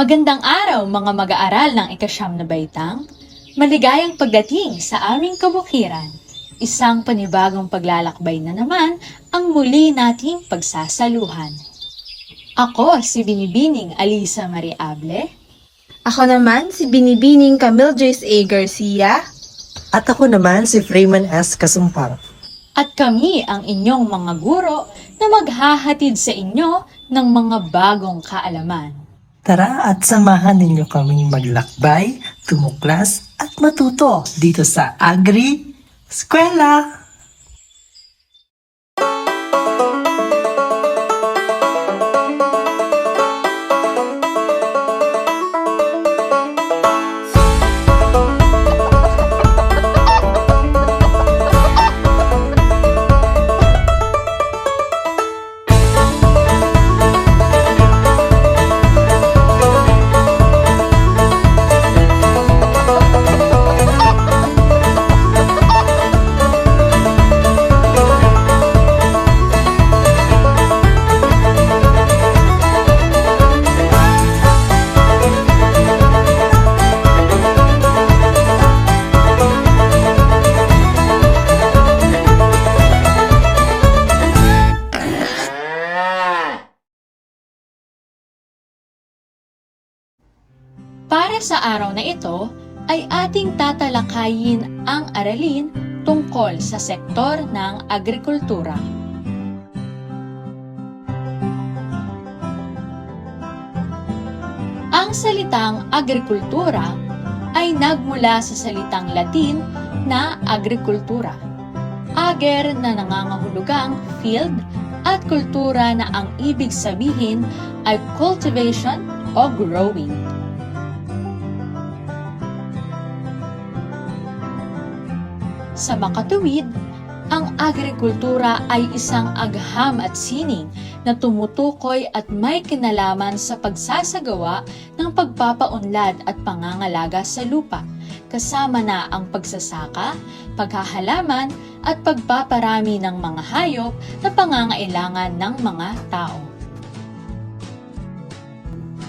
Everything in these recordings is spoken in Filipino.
Magandang araw mga mag-aaral ng ikasyam na baitang. Maligayang pagdating sa aming kabukiran. Isang panibagong paglalakbay na naman ang muli nating pagsasaluhan. Ako si Binibining Alisa Mariable Ako naman si Binibining Camille Joyce A. Garcia. At ako naman si Freeman S. Kasumpang. at kami ang inyong mga guro na maghahatid sa inyo ng mga bagong kaalaman. Tara at samahan ninyo kaming maglakbay, tumuklas at matuto dito sa Agri Eskwela. Para sa araw na ito, ay ating tatalakayin ang aralin tungkol sa sektor ng agrikultura. Ang salitang agrikultura ay nagmula sa salitang Latin na agrikultura. Ager na nangangahulugang field at kultura na ang ibig sabihin ay cultivation o growing. Sa makatuwid, ang agrikultura ay isang agham at sining na tumutukoy at may kinalaman sa pagsasagawa ng pagpapaunlad at pangangalaga sa lupa, kasama na ang pagsasaka, paghahalaman at pagpaparami ng mga hayop na pangangailangan ng mga tao.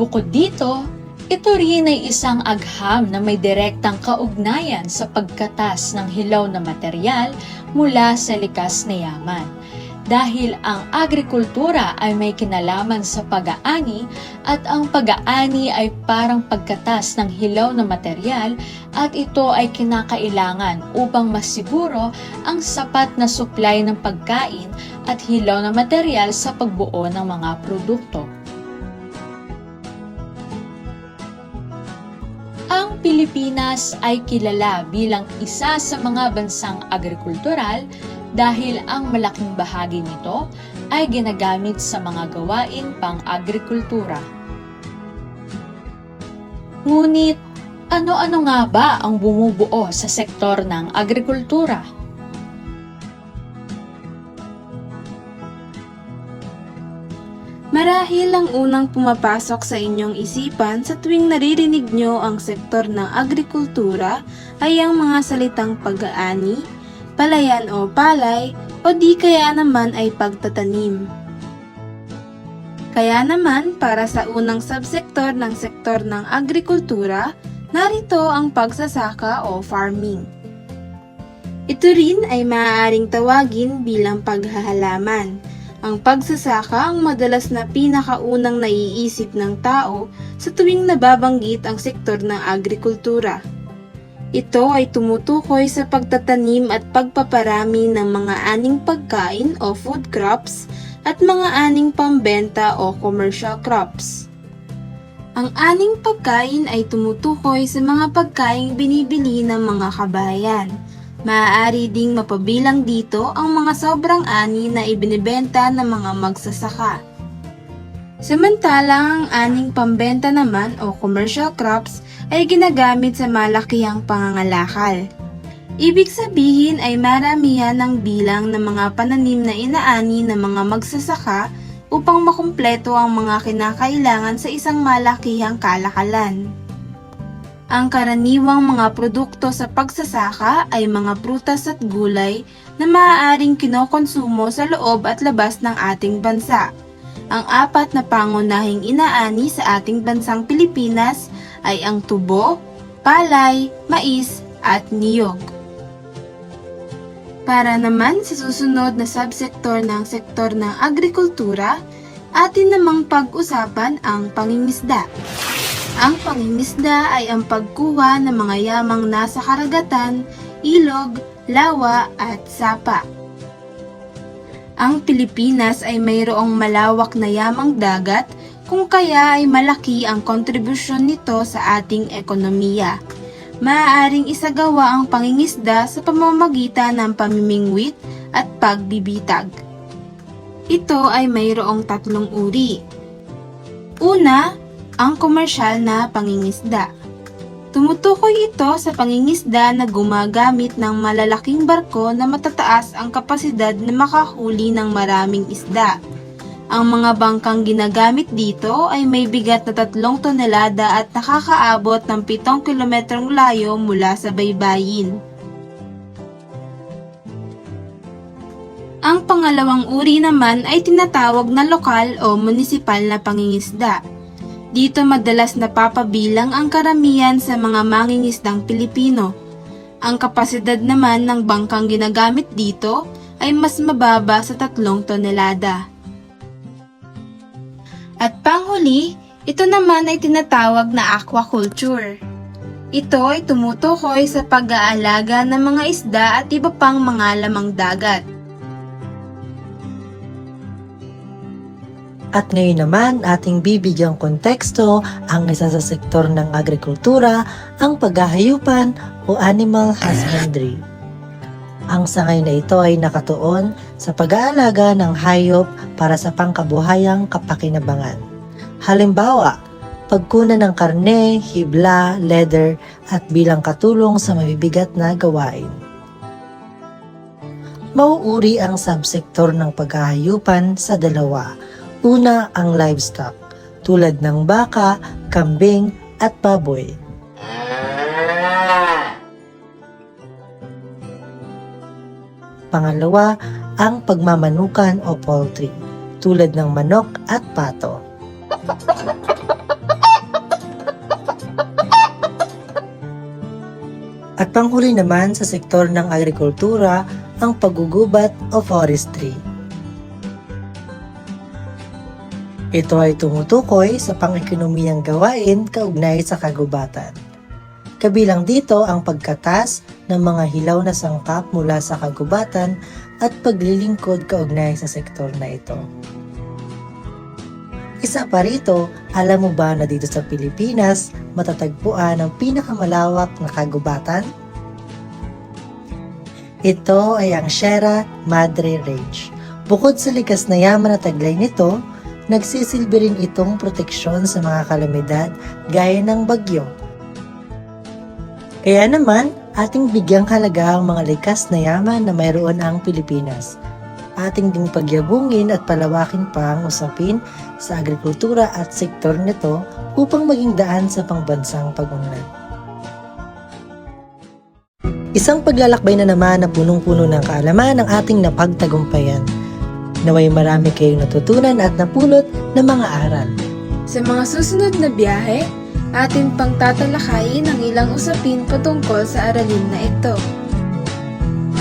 Bukod dito, ito rin ay isang agham na may direktang kaugnayan sa pagkatas ng hilaw na material mula sa likas na yaman. Dahil ang agrikultura ay may kinalaman sa pag-aani at ang pag-aani ay parang pagkatas ng hilaw na material at ito ay kinakailangan upang masiguro ang sapat na supply ng pagkain at hilaw na material sa pagbuo ng mga produkto. Pilipinas ay kilala bilang isa sa mga bansang agrikultural dahil ang malaking bahagi nito ay ginagamit sa mga gawaing pang-agrikultura. Ngunit, ano-ano nga ba ang bumubuo sa sektor ng agrikultura? Marahil ang unang pumapasok sa inyong isipan sa tuwing naririnig nyo ang sektor ng agrikultura ay ang mga salitang pag-aani, palayan o palay, o di kaya naman ay pagtatanim. Kaya naman, para sa unang subsektor ng sektor ng agrikultura, narito ang pagsasaka o farming. Ito rin ay maaaring tawagin bilang paghahalaman. Ang pagsasaka ang madalas na pinakaunang naiisip ng tao sa tuwing nababanggit ang sektor ng agrikultura. Ito ay tumutukoy sa pagtatanim at pagpaparami ng mga aning pagkain o food crops at mga aning pambenta o commercial crops. Ang aning pagkain ay tumutukoy sa mga pagkaing binibili ng mga kabayan. Maaari ding mapabilang dito ang mga sobrang ani na ibinibenta ng mga magsasaka. Samantalang ang aning pambenta naman o commercial crops ay ginagamit sa malakihang pangangalakal. Ibig sabihin ay maramihan ng bilang ng mga pananim na inaani ng mga magsasaka upang makumpleto ang mga kinakailangan sa isang malakihang kalakalan. Ang karaniwang mga produkto sa pagsasaka ay mga prutas at gulay na maaaring kinokonsumo sa loob at labas ng ating bansa. Ang apat na pangunahing inaani sa ating bansang Pilipinas ay ang tubo, palay, mais, at niyog. Para naman sa susunod na subsektor ng sektor ng agrikultura, atin namang pag-usapan ang pangingisda. Ang pangingisda ay ang pagkuha ng mga yamang nasa karagatan, ilog, lawa at sapa. Ang Pilipinas ay mayroong malawak na yamang dagat kung kaya ay malaki ang kontribusyon nito sa ating ekonomiya. Maaaring isagawa ang pangingisda sa pamamagitan ng pamimingwit at pagbibitag. Ito ay mayroong tatlong uri. Una, ang komersyal na pangingisda. Tumutukoy ito sa pangingisda na gumagamit ng malalaking barko na matataas ang kapasidad na makahuli ng maraming isda. Ang mga bangkang ginagamit dito ay may bigat na tatlong tonelada at nakakaabot ng 7 kilometrong layo mula sa baybayin. Ang pangalawang uri naman ay tinatawag na lokal o munisipal na pangingisda. Dito madalas napapabilang ang karamihan sa mga mangingisdang Pilipino. Ang kapasidad naman ng bangkang ginagamit dito ay mas mababa sa tatlong tonelada. At panghuli, ito naman ay tinatawag na aquaculture. Ito ay tumutukoy sa pag-aalaga ng mga isda at iba pang mga lamang dagat. At ngayon naman, ating bibigyang konteksto ang isa sa sektor ng agrikultura, ang paghahayupan o animal husbandry. Ang sangay na ito ay nakatuon sa pag-aalaga ng hayop para sa pangkabuhayang kapakinabangan. Halimbawa, pagkunan ng karne, hibla, leather at bilang katulong sa mabibigat na gawain. Mauuri ang subsektor ng paghahayupan sa dalawa. Una ang livestock, tulad ng baka, kambing at baboy. Pangalawa, ang pagmamanukan o poultry, tulad ng manok at pato. At panghuli naman sa sektor ng agrikultura, ang paggugubat o forestry. Ito ay tumutukoy sa pang-ekonomiyang gawain kaugnay sa kagubatan. Kabilang dito ang pagkatas ng mga hilaw na sangkap mula sa kagubatan at paglilingkod kaugnay sa sektor na ito. Isa pa rito, alam mo ba na dito sa Pilipinas matatagpuan ang pinakamalawak na kagubatan? Ito ay ang Sierra Madre Range. Bukod sa likas na yaman na taglay nito, nagsisilbi rin itong proteksyon sa mga kalamidad gaya ng bagyo. Kaya naman, ating bigyang halaga ang mga likas na yaman na mayroon ang Pilipinas. Ating ding pagyabungin at palawakin pa ang usapin sa agrikultura at sektor nito upang maging daan sa pangbansang pag-unlad. Isang paglalakbay na naman na punong-puno ng kaalaman ng ating napagtagumpayan. Naway marami kayong natutunan at napulot ng mga aral. Sa mga susunod na biyahe, atin pang tatalakayin ang ilang usapin patungkol sa aralin na ito.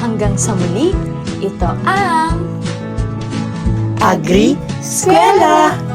Hanggang sa muli, ito ang Agri Eskwela!